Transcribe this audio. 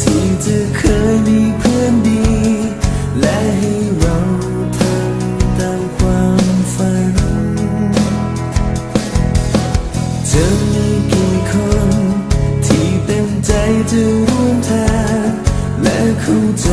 ที่เธเคยมีเพื่อนดี และให้เราตามความฝัน เธมีกี่คนที่เต็มใจจะร่วมทางและเข้าใจ